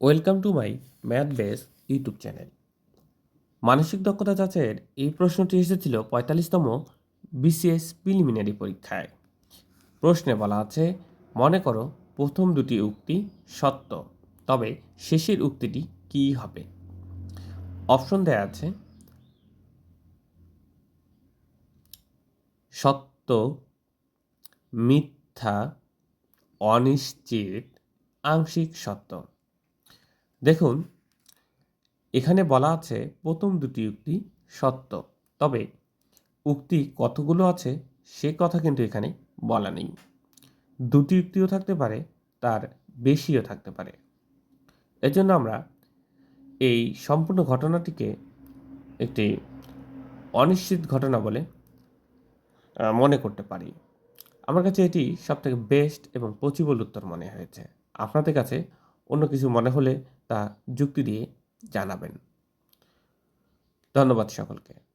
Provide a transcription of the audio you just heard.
Welcome to my math base YouTube channel. মানসিক দক্ষতা যাচাইয়ের এই প্রশ্নটি এসেছিল পঁয়তাল্লিশতম বিসিএস প্রিলিমিনারি পরীক্ষায়। প্রশ্নে বলা আছে, মনে করো প্রথম দুটি উক্তি সত্য, তবে শেষের উক্তিটি কী হবে? অপশন দেয়া আছে, সত্য, মিথ্যা, অনিশ্চিত, আংশিক সত্য। দেখুন, এখানে বলা আছে প্রথম দুটি উক্তি সত্য। তবে উক্তি কতগুলো আছে, সে কথা কিন্তু এখানে বলা নেই। দুটি উক্তিও থাকতে পারে, তার বেশিও থাকতে পারে। এজন্য আমরা এই সম্পূর্ণ ঘটনাটিকে একটি অনিশ্চিত ঘটনা বলে মনে করতে পারি। আমার কাছে এটি সবথেকে বেস্ট এবং পচিবল উত্তর মনে হয়েছে। আপনাদের কাছে অন্য কিছু মনে হলে তা যুক্তি দিয়ে জানাবেন। ধন্যবাদ সকলকে।